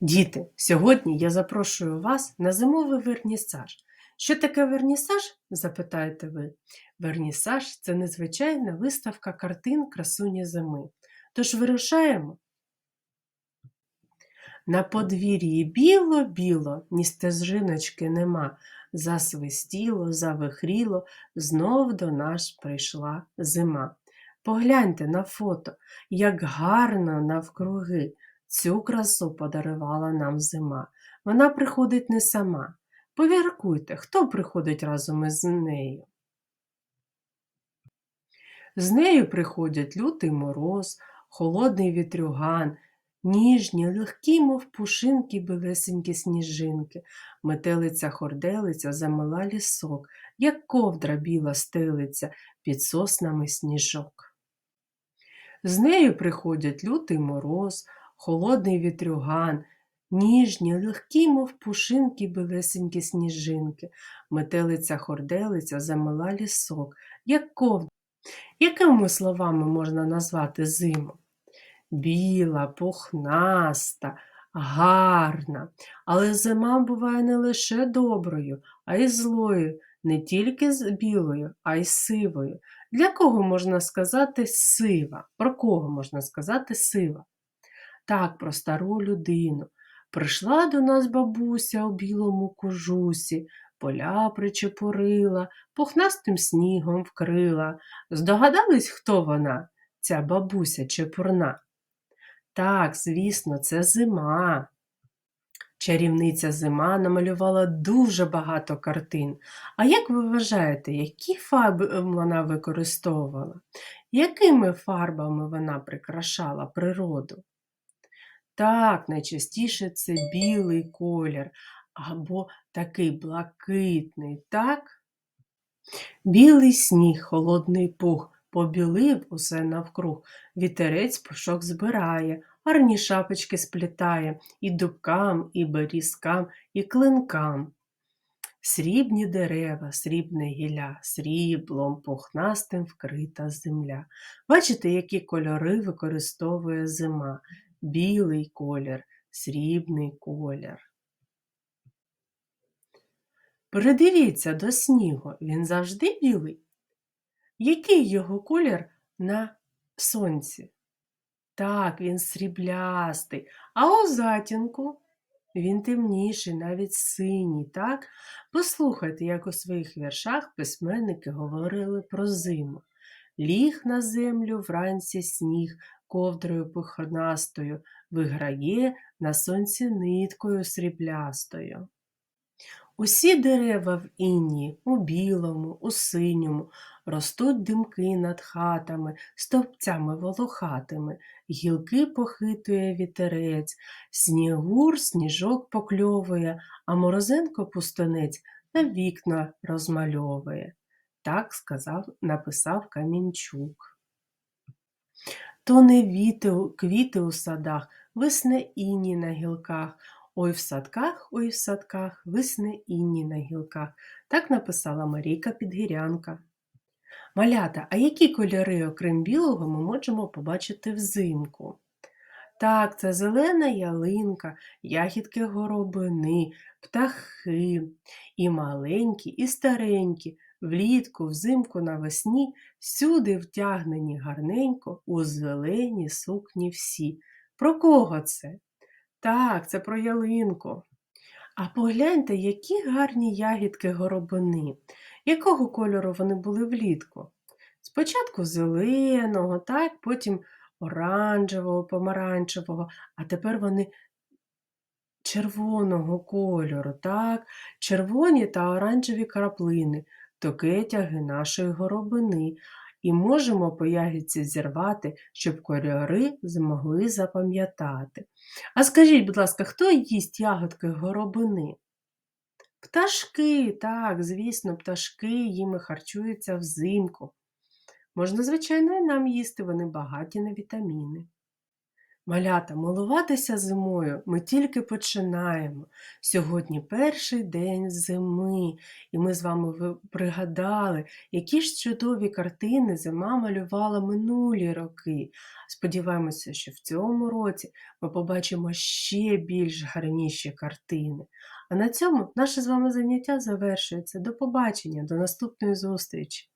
Діти, сьогодні я запрошую вас на зимовий вернісаж. Що таке вернісаж? запитаєте ви. Вернісаж це незвичайна виставка картин красуні зими. Тож вирушаємо. На подвір'ї біло-біло, ні стежиночки нема. Засвистіло, завихріло, знов до нас прийшла зима. Погляньте на фото, як гарно навкруги. Цю красу подарувала нам зима. Вона приходить не сама. Повіркуйте, хто приходить разом із нею. З нею приходять лютий мороз, холодний вітрюган, ніжні, легкі, мов пушинки, білесенькі сніжинки, метелиця хорделиця замила лісок, як ковдра біла стелиться під соснами сніжок. З нею приходять лютий мороз, холодний вітрюган, ніжні, легкі, мов пушинки, білесенькі сніжинки, метелиця хорделиця замила лісок, як ковдра. Якими словами можна назвати зиму? Біла, пухнаста, гарна. Але зима буває не лише доброю, а й злою, не тільки з білою, а й сивою. Для кого можна сказати сива? Про кого можна сказати сива? Так, про стару людину. Прийшла до нас бабуся у білому кожусі, поля причепурила, пухнастим снігом вкрила. Здогадались, хто вона, ця бабуся чепурна? Так, звісно, це зима. Чарівниця зима намалювала дуже багато картин. А як ви вважаєте, які фарби вона використовувала? Якими фарбами вона прикрашала природу? Так, найчастіше це білий колір або такий блакитний, так? Білий сніг, холодний пух, побілив усе навкруг, вітерець пушок збирає, гарні шапочки сплітає і дубкам, і берізкам, і клинкам. Срібні дерева, срібне гілля, сріблом, пухнастим вкрита земля. Бачите, які кольори використовує зима? Білий колір, срібний колір. Придивіться до снігу, він завжди білий. Який його колір на сонці? Так, він сріблястий, а у затінку він темніший, навіть синій, так? Послухайте, як у своїх віршах письменники говорили про зиму. Ліг на землю вранці сніг, ковдрою пухнастою, виграє на сонці ниткою сріблястою. Усі дерева в інні, у білому, у синьому, ростуть димки над хатами, стовпцями волохатими, гілки похитує вітерець, снігур сніжок покльовує, а морозенко пустонець на вікна розмальовує. Так сказав, написав Камінчук. То не віти, квіти у садах, висне іні на гілках, ой в садках, ой в садках, висне іні на гілках. Так написала Марійка Підгірянка. Малята, а які кольори, окрім білого, ми можемо побачити взимку? Так, це зелена ялинка, ягідки горобини, птахи, і маленькі, і старенькі, влітку, взимку, навесні, всюди втягнені гарненько у зелені сукні всі. Про кого це? Так, це про ялинку. А погляньте, які гарні ягідки горобини. Якого кольору вони були влітку? Спочатку зеленого, так, потім оранжевого, помаранчевого, а тепер вони червоного кольору, так, червоні та оранжеві краплини, то кетяги нашої горобини. І можемо по ягідці зірвати, щоб кольори змогли запам'ятати. А скажіть, будь ласка, хто їсть ягодки горобини? Пташки, так, звісно, пташки їми харчуються взимку. Можна, звичайно, і нам їсти, вони багаті на вітаміни. Малята, милуватися зимою ми тільки починаємо. Сьогодні перший день зими, і ми з вами пригадали, які ж чудові картини зима малювала минулі роки. Сподіваємося, що в цьому році ми побачимо ще більш гарніші картини. А на цьому наше з вами заняття завершується. До побачення, до наступної зустрічі!